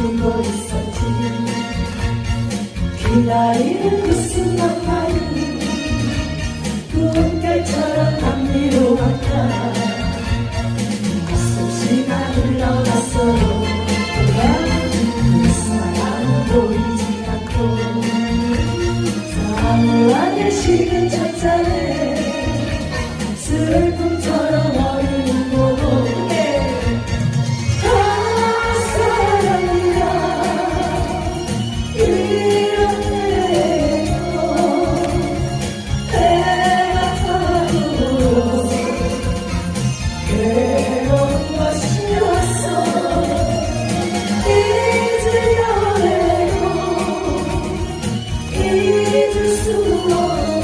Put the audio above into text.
두고 있었지 그날을 그 순간만이 꿈결처럼 앞뒤로 왔다. 가슴 시간 흘러갔어 돌아오는 사람 보이지 않고 사무하게 식은 첫자에 슬픔 Jesus, Lord.